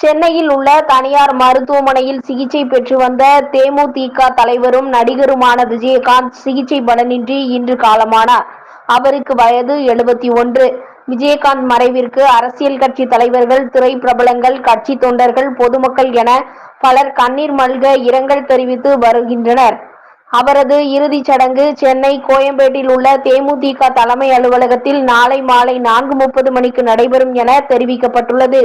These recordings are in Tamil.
சென்னையில் உள்ள தனியார் மருத்துவமனையில் சிகிச்சை பெற்று வந்த தேமுதிக தலைவரும் நடிகருமான விஜயகாந்த் சிகிச்சை பலனின்றி இன்று காலமானார். அவருக்கு வயது எழுபத்தி ஒன்று. விஜயகாந்த் மறைவிற்கு அரசியல் கட்சி தலைவர்கள் திரை பிரபலங்கள் கட்சி தொண்டர்கள் பொதுமக்கள் என பலர் கண்ணீர் மல்க இரங்கல் தெரிவித்து வருகின்றனர். அவரது இறுதிச் சடங்கு சென்னை கோயம்பேட்டில் உள்ள தேமுதிக தலைமை அலுவலகத்தில் நாளை மாலை நான்கு முப்பது மணிக்கு நடைபெறும் என தெரிவிக்கப்பட்டுள்ளது.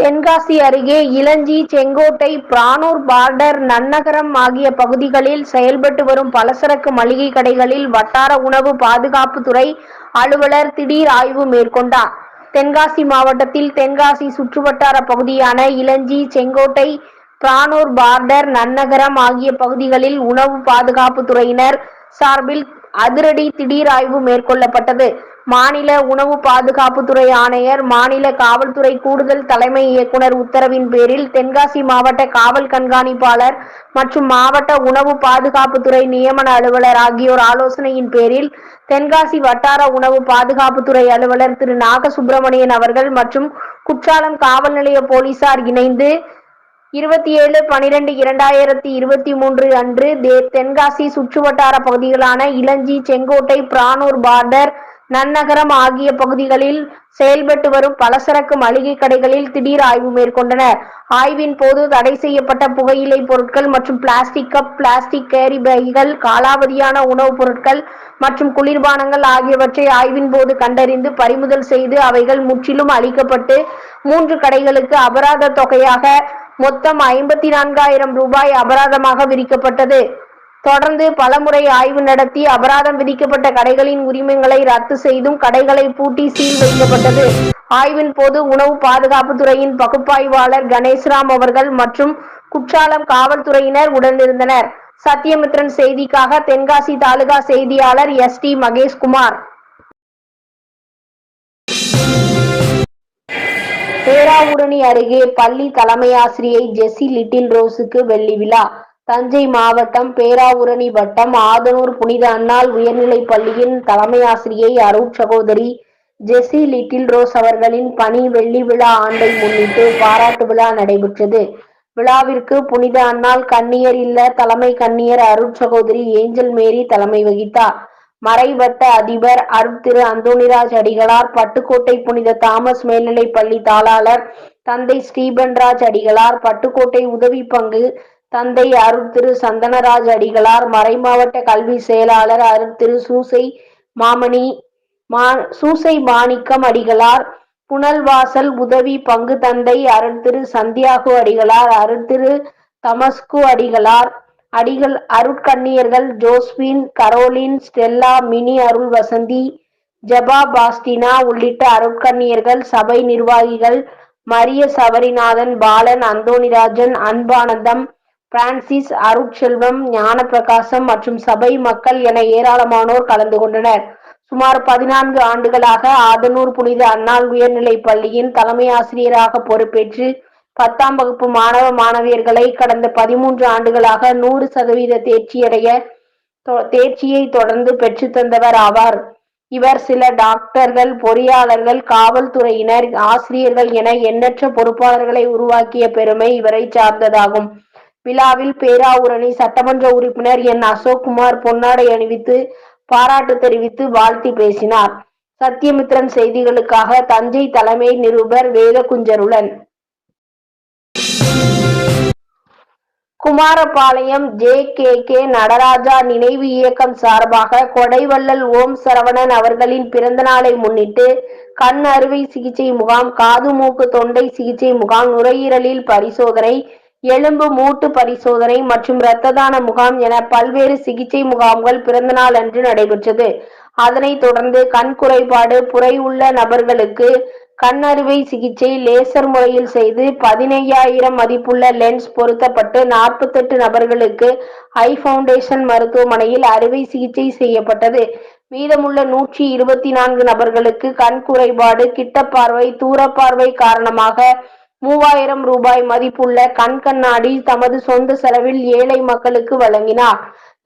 தென்காசி அருகே இளஞ்சி செங்கோட்டை பிரானூர் பார்டர் நன்னகரம் ஆகிய பகுதிகளில் செயல்பட்டு வரும் பலசரக்கு மளிகை கடைகளில் வட்டார உணவு பாதுகாப்புத்துறை அலுவலர் திடீர் ஆய்வு மேற்கொண்டார். தென்காசி மாவட்டத்தில் தென்காசி சுற்றுவட்டார பகுதியான இளஞ்சி செங்கோட்டை பிரானூர் பார்டர் நன்னகரம் ஆகிய பகுதிகளில் உணவு பாதுகாப்புத்துறையினர் சார்பில் அதிரடி திடீர் ஆய்வு மேற்கொள்ளப்பட்டது. மாநில உணவு பாதுகாப்புத்துறை ஆணையர் மாநில காவல்துறை கூடுதல் தலைமை இயக்குனர் உத்தரவின் பேரில் தென்காசி மாவட்ட காவல் கண்காணிப்பாளர் மற்றும் மாவட்ட உணவு பாதுகாப்புத்துறை நியமன அலுவலர் ஆகியோர் ஆலோசனையின் பேரில் தென்காசி வட்டார உணவு பாதுகாப்புத்துறை அலுவலர் திரு நாகசுப்பிரமணியன் அவர்கள் மற்றும் குற்றாலம் காவல் நிலைய போலீசார் இணைந்து இருபத்தி ஏழு பனிரெண்டு இரண்டாயிரத்தி இருபத்தி மூன்று அன்று தே- தென்காசி சுற்றுவட்டார பகுதிகளான இளஞ்சி செங்கோட்டை பிரானூர் பார்டர் நன்னகரம் ஆகிய பகுதிகளில் செயல்பட்டு வரும் பலசரக்கு மளிகை கடைகளில் திடீர் ஆய்வு மேற்கொண்டனர் ஆய்வின் போது தடை செய்யப்பட்ட புகையிலை பொருட்கள் மற்றும் பிளாஸ்டிக் கப் பிளாஸ்டிக் கேரி பைகள் காலாவதியான உணவுப் பொருட்கள் மற்றும் குளிர்பானங்கள் ஆகியவற்றை ஆய்வின் போது கண்டறிந்து பறிமுதல் செய்து அவைகள் முற்றிலும் அழிக்கப்பட்டு மூன்று கடைகளுக்கு அபராத தொகையாக மொத்தம் ஐம்பத்தி நான்காயிரம் ரூபாய் அபராதமாக விதிக்கப்பட்டது. தொடர்ந்து பலமுறை ஆய்வு நடத்தி அபராதம் விதிக்கப்பட்ட கடைகளின் உரிமங்களை ரத்து செய்தும் கடைகளை பூட்டி சீல் வைக்கப்பட்டது. ஆய்வின் போது உணவு பாதுகாப்புத்துறையின் பகுப்பாய்வாளர் கணேஷ்ராம் அவர்கள் மற்றும் குற்றாலம் காவல்துறையினர் உடனிருந்தனர். சத்தியமித்ரன் செய்திக்காக தென்காசி தாலுகா செய்தியாளர் எஸ் டி மகேஷ்குமார். பேராவூரணி அருகே பள்ளி தலைமையாசிரியை ஜெசி லிட்டில் ரோஸுக்கு வெள்ளி விழா. தஞ்சை மாவட்டம் பேராவூரணி வட்டம் ஆதனூர் புனித அன்னாள் உயர்நிலைப் பள்ளியின் தலைமையாசிரியை அருட் சகோதரி ஜெசி லிட்டில் ரோஸ் அவர்களின் பணி வெள்ளி விழா ஆண்டை முன்னிட்டு பாராட்டு விழா நடைபெற்றது. விழாவிற்கு புனித அன்னாள் கண்ணியர் இல்ல தலைமை கண்ணியர் அருட் சகோதரி ஏஞ்சல் மேரி தலைமை வகித்தார். மறைவட்ட அதிபர் அருட்திரு அந்தோணிராஜ் அடிகளார் பட்டுக்கோட்டை புனித தாமஸ் மேல்நிலைப் பள்ளி தாளாளர் தந்தை ஸ்ரீபன்ராஜ் அடிகளார் பட்டுக்கோட்டை உதவி பங்கு தந்தை அருட்திரு சந்தனராஜ் அடிகளார் மறைமாவட்ட கல்வி செயலாளர் அருட்திரு சூசை மாமணி மா சூசை மாணிக்கம் அடிகளார் புனல்வாசல் உதவி பங்கு தந்தை அருட்திரு சந்தியாகு அடிகளார் அருட்திரு தமஸ்கு அடிகளார் அடிகள் அருட்கண்ணியர்கள் Josephine Caroline Stella Mini Arul Vasanthi Jeba Bastina உள்ளிட்ட அருட்கண்ணியர்கள் சபை நிர்வாகிகள் மரிய சபரிநாதன் பாலன் அந்தோணிராஜன் அன்பானந்தம் பிரான்சிஸ் அருட்செல்வம் ஞானப்பிரகாசம் மற்றும் சபை மக்கள் என ஏராளமானோர் கலந்து கொண்டனர். சுமார் பதினான்கு ஆண்டுகளாக ஆதனூர் புனித அன்னாள் உயர்நிலை பள்ளியின் தலைமை ஆசிரியராக பொறுப்பேற்று பத்தாம் வகுப்பு மாணவ மாணவியர்களை கடந்த பதிமூன்று ஆண்டுகளாக நூறு சதவீத தேர்ச்சியடைய தொ- தேர்ச்சியை தொடர்ந்து பெற்றுத்தந்தவர் ஆவார். இவர் சில டாக்டர்கள் பொறியாளர்கள் காவல்துறையினர் ஆசிரியர்கள் என எண்ணற்ற பொறுப்பாளர்களை உருவாக்கிய பெருமை இவரை சார்ந்ததாகும். விழாவில் பேராவூரணி சட்டமன்ற உறுப்பினர் என் அசோக்குமார் பொன்னாடை அணிவித்து பாராட்டு தெரிவித்து வாழ்த்தி பேசினார். சத்தியமித்ரன் செய்திகளுக்காக தஞ்சை தலைமை நிருபர் Vedakunjarulan. Kumarapalayam J K K Nataraja நினைவு இயக்கம் சார்பாக கொடைவள்ளல் ஓம் சரவணன் அவர்களின் பிறந்த நாளை முன்னிட்டு கண் அறுவை சிகிச்சை முகாம் காது மூக்கு தொண்டை சிகிச்சை முகாம் நுரையீரலில் பரிசோதனை எலும்பு மூட்டு பரிசோதனை மற்றும் இரத்த தான முகாம் என பல்வேறு சிகிச்சை முகாம்கள் பிறந்தநாள் அன்று நடைபெற்றது. அதனைத் தொடர்ந்து கண் குறைபாடு புரை உள்ள நபர்களுக்கு கண் அறுவை சிகிச்சை லேசர் முறையில் செய்து பதினையாயிரம் மதிப்புள்ள லென்ஸ் பொருத்தப்பட்டு நாற்பத்தெட்டு நபர்களுக்கு ஐ ஃபவுண்டேஷன் மருத்துவமனையில் அறுவை சிகிச்சை செய்யப்பட்டது. மீதமுள்ள நூற்றி இருபத்தி நான்கு நபர்களுக்கு கண் குறைபாடு கிட்டப்பார்வை தூரப்பார்வை காரணமாக மூவாயிரம் ரூபாய் மதிப்புள்ள கண் கண்ணாடி தமது சொந்த செலவில் ஏழை மக்களுக்கு வழங்கினார்.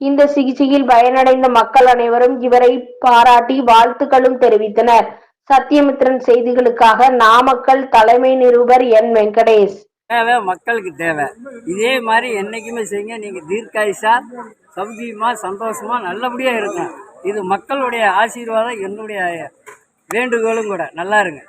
இந்த சிகிச்சையில் பயனடைந்த மக்கள் அனைவரும் இவரை பாராட்டி வாழ்த்துக்களும் தெரிவித்தனர். சத்தியமித்ரன் செய்திகளுக்காக நாமக்கல் தலைமை நிருபர் என் வெங்கடேஷ். தேவை மக்களுக்கு தேவை. இதே மாதிரி என்னைக்குமே செய்யுங்க. நீங்க தீர்க்காயுஷா சௌகியமா சந்தோஷமா நல்லபடியா இருக்கும் இது மக்களுடைய ஆசீர்வாதம் என்னுடைய வேண்டுகோளும் கூட. நல்லா இருங்க.